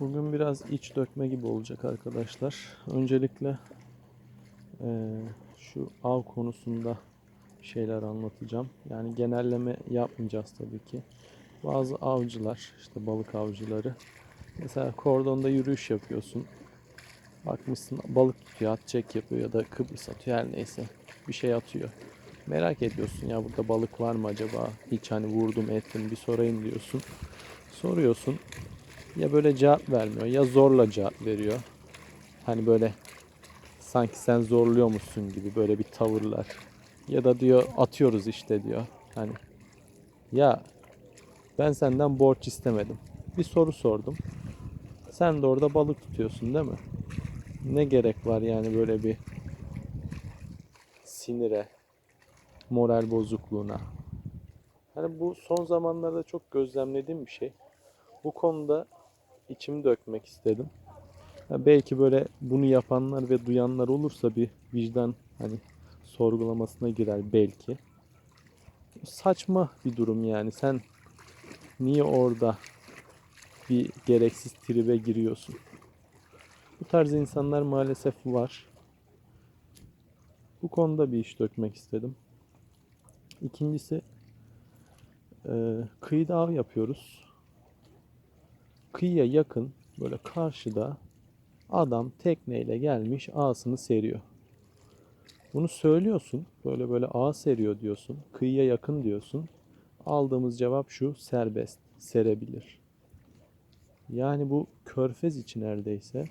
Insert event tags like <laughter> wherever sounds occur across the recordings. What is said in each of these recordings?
Bugün biraz iç dökme gibi olacak arkadaşlar. Öncelikle eee, şu av konusunda şeyler anlatacağım. Yani genelleme yapmayacağız tabii ki. Bazı avcılar, işte balık avcıları. Mesela kordonda yürüyüş yapıyorsun. Bakmışsın balık tutuyor, at yapıyor ya da Kıbrıs atıyor her neyse. Bir şey atıyor. Merak ediyorsun ya burada balık var mı acaba? Hiç hani vurdum ettim bir sorayım diyorsun. Soruyorsun. Ya böyle cevap vermiyor ya zorla cevap veriyor. Hani böyle sanki sen zorluyormuşsun gibi böyle bir tavırlar. Ya da diyor atıyoruz işte diyor. Hani ya ben senden borç istemedim. Bir soru sordum. Sen de orada balık tutuyorsun değil mi? Ne gerek var yani böyle bir sinire, moral bozukluğuna. Hani bu son zamanlarda çok gözlemlediğim bir şey. Bu konuda içimi dökmek istedim. Ya belki böyle bunu yapanlar ve duyanlar olursa bir vicdan hani sorgulamasına girer belki. Saçma bir durum yani. Sen niye orada bir gereksiz tribe giriyorsun? Bu tarz insanlar maalesef var. Bu konuda bir iş dökmek istedim. İkincisi e, kıyıda av yapıyoruz. Kıyıya yakın böyle karşıda adam tekneyle gelmiş ağasını seriyor. Bunu söylüyorsun. Böyle böyle ağ seriyor diyorsun. Kıyıya yakın diyorsun. Aldığımız cevap şu serbest. Serebilir. Yani bu körfez için neredeyse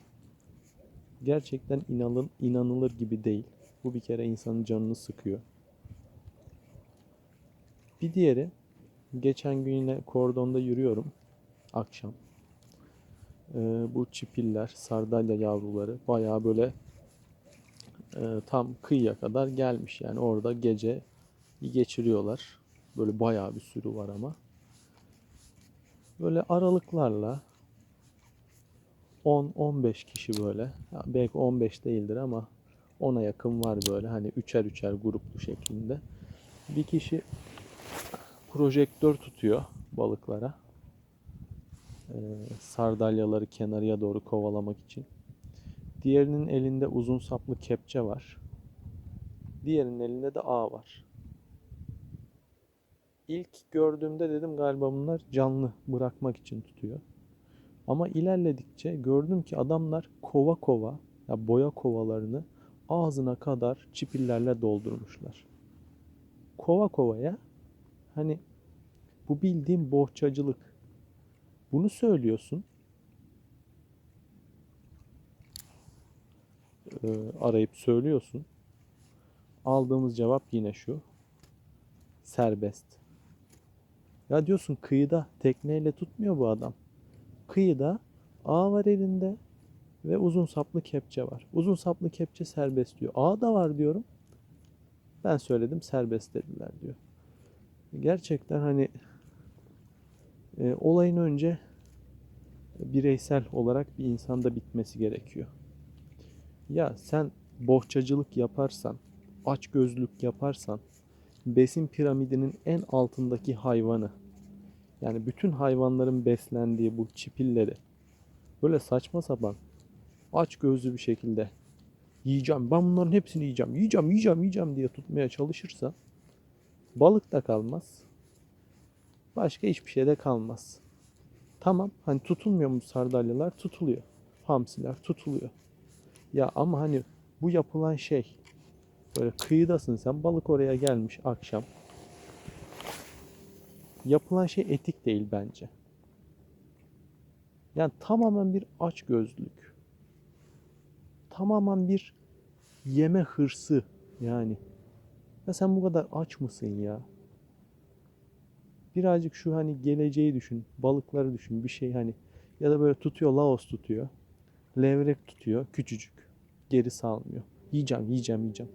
gerçekten inanın, inanılır gibi değil. Bu bir kere insanın canını sıkıyor. Bir diğeri geçen gün yine kordonda yürüyorum akşam. Ee, bu çipiller, sardalya yavruları bayağı böyle e, tam kıyıya kadar gelmiş. Yani orada gece geçiriyorlar. Böyle bayağı bir sürü var ama. Böyle aralıklarla 10-15 kişi böyle. Belki 15 değildir ama 10'a yakın var böyle. Hani üçer üçer gruplu şeklinde. Bir kişi projektör tutuyor balıklara. Ee, sardalyaları kenarıya doğru kovalamak için. Diğerinin elinde uzun saplı kepçe var. Diğerinin elinde de ağ var. İlk gördüğümde dedim galiba bunlar canlı bırakmak için tutuyor. Ama ilerledikçe gördüm ki adamlar kova kova, ya boya kovalarını ağzına kadar çipillerle doldurmuşlar. Kova kovaya hani bu bildiğim bohçacılık. Bunu söylüyorsun. Ee, arayıp söylüyorsun. Aldığımız cevap yine şu. Serbest. Ya diyorsun kıyıda tekneyle tutmuyor bu adam. Kıyıda ağ var elinde ve uzun saplı kepçe var. Uzun saplı kepçe serbest diyor. Ağ da var diyorum. Ben söyledim serbest dediler diyor. Gerçekten hani e, olayın önce bireysel olarak bir insanda bitmesi gerekiyor. Ya sen bohçacılık yaparsan, aç gözlük yaparsan, besin piramidinin en altındaki hayvanı, yani bütün hayvanların beslendiği bu çipilleri böyle saçma sapan aç gözlü bir şekilde yiyeceğim, ben bunların hepsini yiyeceğim, yiyeceğim, yiyeceğim, yiyeceğim diye tutmaya çalışırsa balık da kalmaz. Başka hiçbir şey de kalmaz. Tamam hani tutulmuyor mu sardalyalar? Tutuluyor. Hamsiler tutuluyor. Ya ama hani bu yapılan şey böyle kıyıdasın sen balık oraya gelmiş akşam. Yapılan şey etik değil bence. Yani tamamen bir aç gözlük. Tamamen bir yeme hırsı yani. Ya sen bu kadar aç mısın ya? Birazcık şu hani geleceği düşün, balıkları düşün, bir şey hani ya da böyle tutuyor, Laos tutuyor. Levrek tutuyor, küçücük. Geri salmıyor. Yiyeceğim, yiyeceğim, yiyeceğim.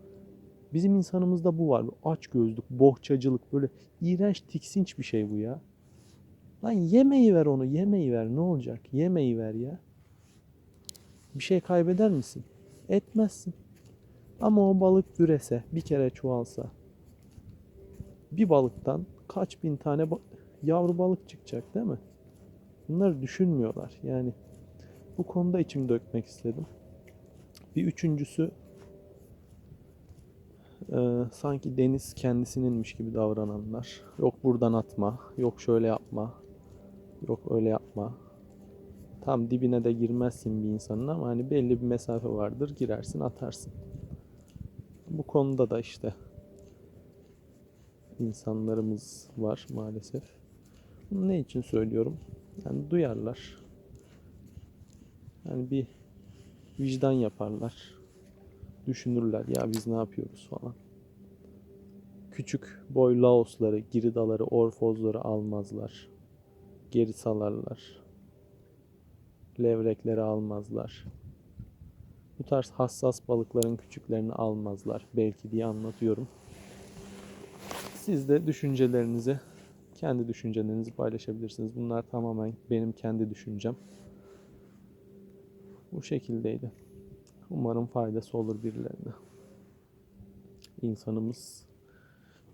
Bizim insanımızda bu var. Aç gözlük, bohçacılık böyle iğrenç, tiksinç bir şey bu ya. Lan yemeği ver onu, yemeği ver. Ne olacak? Yemeği ver ya. Bir şey kaybeder misin? Etmezsin. Ama o balık ürese, bir kere çoğalsa, bir balıktan kaç bin tane ba- yavru balık çıkacak değil mi? Bunları düşünmüyorlar. Yani Bu konuda içimi dökmek istedim. Bir üçüncüsü e, sanki deniz kendisininmiş gibi davrananlar. Yok buradan atma, yok şöyle yapma, yok öyle yapma. Tam dibine de girmezsin bir insanın ama hani belli bir mesafe vardır. Girersin, atarsın. Bu konuda da işte insanlarımız var maalesef. Bunu ne için söylüyorum? Yani duyarlar. Yani bir vicdan yaparlar. Düşünürler ya biz ne yapıyoruz falan. Küçük boy Laosları, Giridaları, Orfozları almazlar. Geri salarlar. Levrekleri almazlar. Bu tarz hassas balıkların küçüklerini almazlar. Belki diye anlatıyorum. Siz de düşüncelerinizi, kendi düşüncelerinizi paylaşabilirsiniz. Bunlar tamamen benim kendi düşüncem. Bu şekildeydi. Umarım faydası olur birilerine. İnsanımız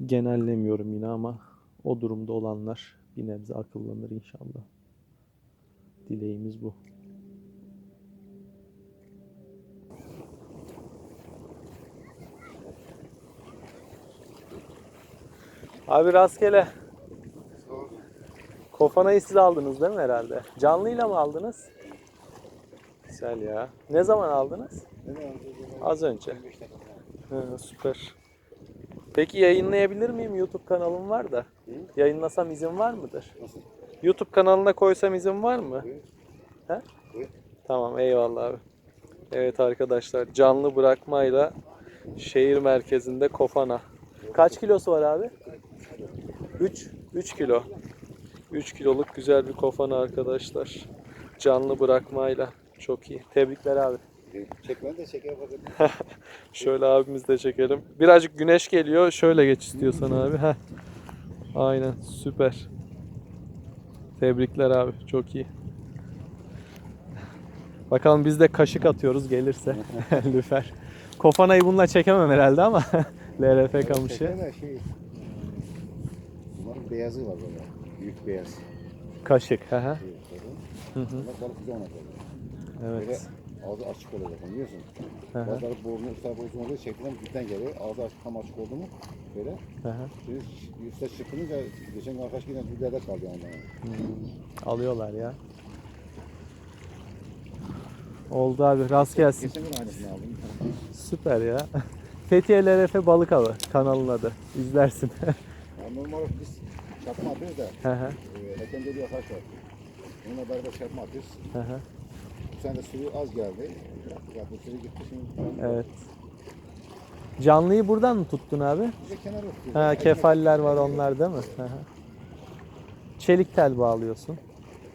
genellemiyorum yine ama o durumda olanlar bir nebze akıllanır inşallah. Dileğimiz bu. Abi rastgele. Kofanayı siz aldınız değil mi herhalde? Canlıyla mı aldınız? Güzel ya. Ne zaman aldınız? Az önce. Ha, süper. Peki yayınlayabilir miyim? YouTube kanalım var da. Yayınlasam izin var mıdır? YouTube kanalına koysam izin var mı? He? Tamam eyvallah abi. Evet arkadaşlar canlı bırakmayla şehir merkezinde kofana. Kaç kilosu var abi? 3 3 kilo. 3 kiloluk güzel bir kofana arkadaşlar. Canlı bırakmayla. Çok iyi. Tebrikler abi. Çekmen de şeker. <laughs> Şöyle abimiz de çekelim. Birazcık güneş geliyor. Şöyle geç istiyorsan abi. Heh. Aynen süper. Tebrikler abi. Çok iyi. Bakalım biz de kaşık atıyoruz gelirse. <laughs> Lüfer. Kofanayı bununla çekemem herhalde ama. <laughs> LRF kamışı. Şey. Bunların beyazı var böyle. Büyük beyaz. Kaşık. Hı hı. Böyle. Hı balık onlar böyle. Böyle Evet. ağzı açık olacak biliyorsun. Hı hı. Bazıları burnu üstler uzun oluyor. Şeklinden dipten geliyor. Ağzı açık tam açık oldu mu böyle. Hı hı. Şimdi üstte çıkınca geçen arkadaş giden düzlerde kaldı ondan. Hmm, Alıyorlar ya. Oldu abi. Rast gelsin. Geçen gün aynısını aldım. Süper ya. <laughs> Fethiye LRF Balık Avı kanalın adı. İzlersin. <laughs> Yani normal biz çarpma atıyoruz da. Hı hı. E, Ekende bir arkadaş var. Onunla beraber çarpma atıyoruz. Hı hı. Bu sene de suyu az geldi. Ya bu suyu gitti şimdi. Evet. Canlıyı buradan mı tuttun abi? Bize kenar yok. Ha kefaller var onlar değil mi? Hı hı. Çelik tel bağlıyorsun.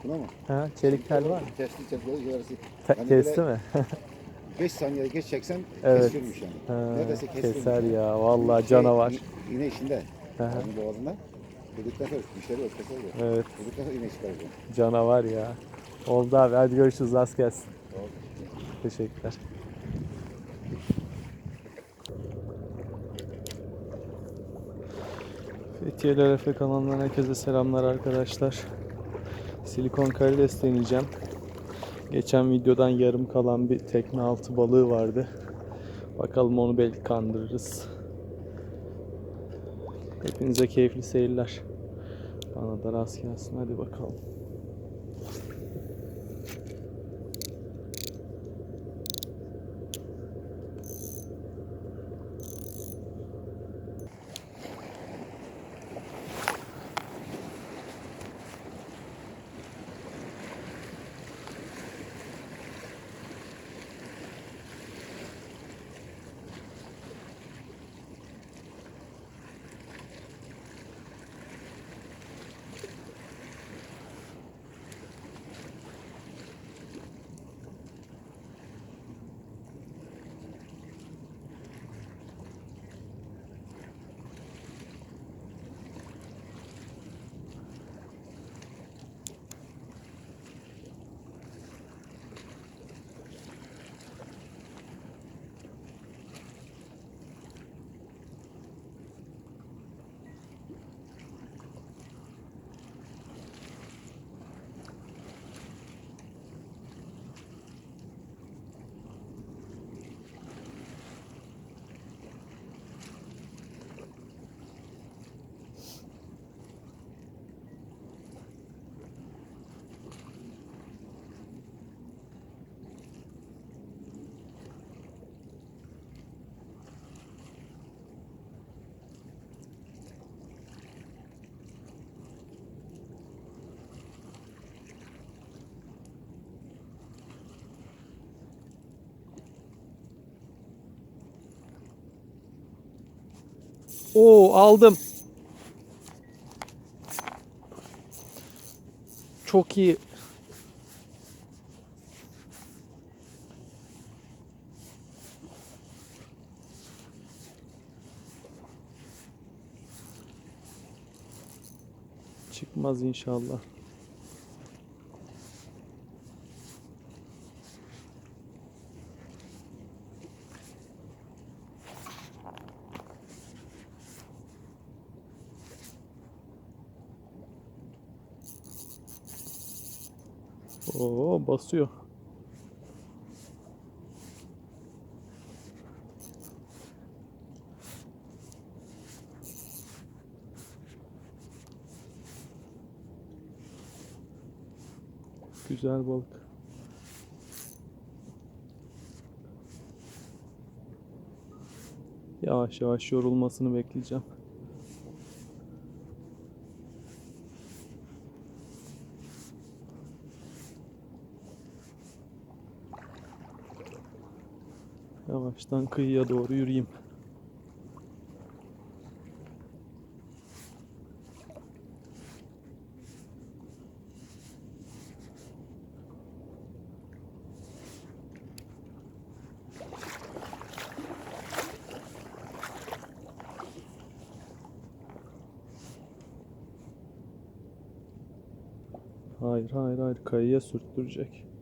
Buna mı? Ha, çelik tel var mı? Testi çekiyoruz. Te- Hani kesti böyle mi? <laughs> 5 saniye geç çeksen Evet. kesiyormuş yani. Ha, Neredeyse kesiyormuş. keser yani. ya. Vallahi Şey, canavar. i- İğne içinde. Onun boğazında. Dedikten sonra yok keser yok. Evet. Dedikten sonra iğne çıkarıyor. Canavar ya. Oldu abi. Hadi görüşürüz. Rast gelsin. Tamam. Teşekkürler. Fethiye LRF kanalından herkese selamlar arkadaşlar. Silikon karides deneyeceğim. Geçen videodan yarım kalan bir tekne altı balığı vardı. Bakalım onu belki kandırırız. Hepinize keyifli seyirler. Bana da rast gelsin. Hadi bakalım. Oo aldım. Çok iyi. Çıkmaz inşallah. Oo basıyor. Güzel balık. Yavaş yavaş yorulmasını bekleyeceğim. Yavaştan kıyıya doğru yürüyeyim. Hayır hayır hayır kayıya sürttürecek.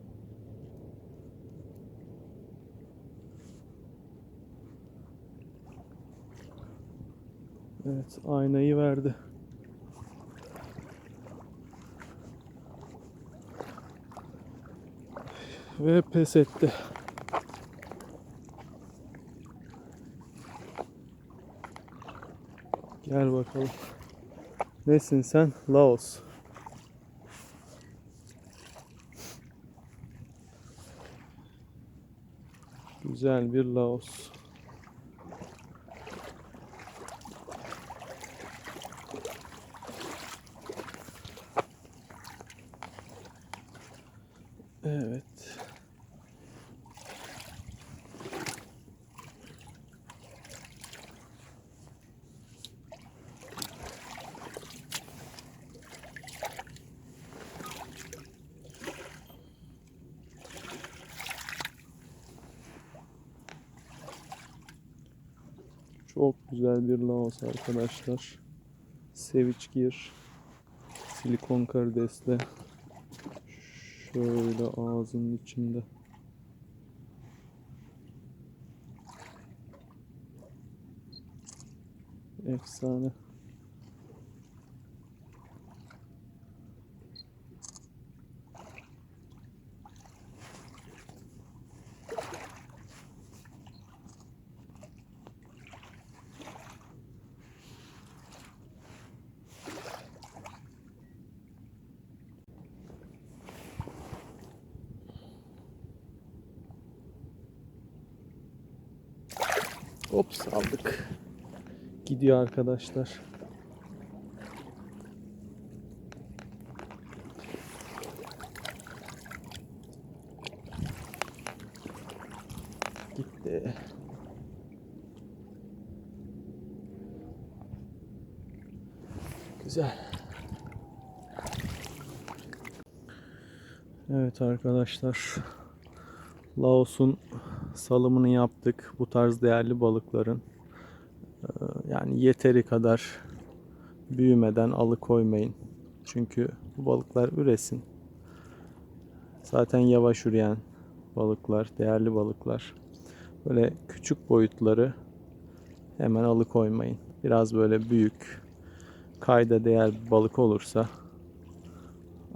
Evet aynayı verdi. Ve pes etti. Gel bakalım. Nesin sen? Laos. Güzel bir Laos. Evet. Çok güzel bir Laos arkadaşlar. Gear. Silikon karidesle. Şöyle ağzının içinde. Efsane. Ops aldık. Gidiyor arkadaşlar. Gitti. Güzel. Evet arkadaşlar. Laos'un salımını yaptık. Bu tarz değerli balıkların Ee, yani yeteri kadar büyümeden alıkoymayın. Çünkü bu balıklar üresin. Zaten yavaş üreyen balıklar, değerli balıklar. Böyle küçük boyutları hemen alıkoymayın. Biraz böyle büyük, kayda değer bir balık olursa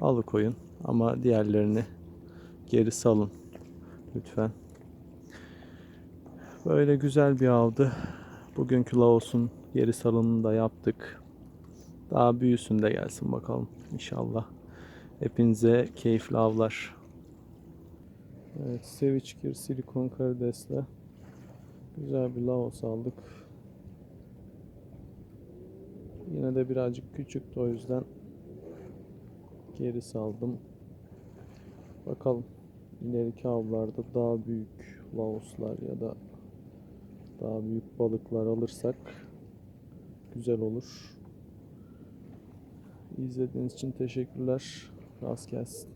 alıkoyun. Ama diğerlerini geri salın lütfen. Böyle güzel bir avdı. Bugünkü Laos'un geri salınını da yaptık. Daha büyüsün de gelsin bakalım inşallah. Hepinize keyifli avlar. Evet, Seviçkir silikon karidesle güzel bir Laos aldık. Yine de birazcık küçüktü o yüzden geri saldım. Bakalım ileriki avlarda daha büyük Laoslar ya da daha büyük balıklar alırsak güzel olur. İzlediğiniz için teşekkürler. Rast gelsin.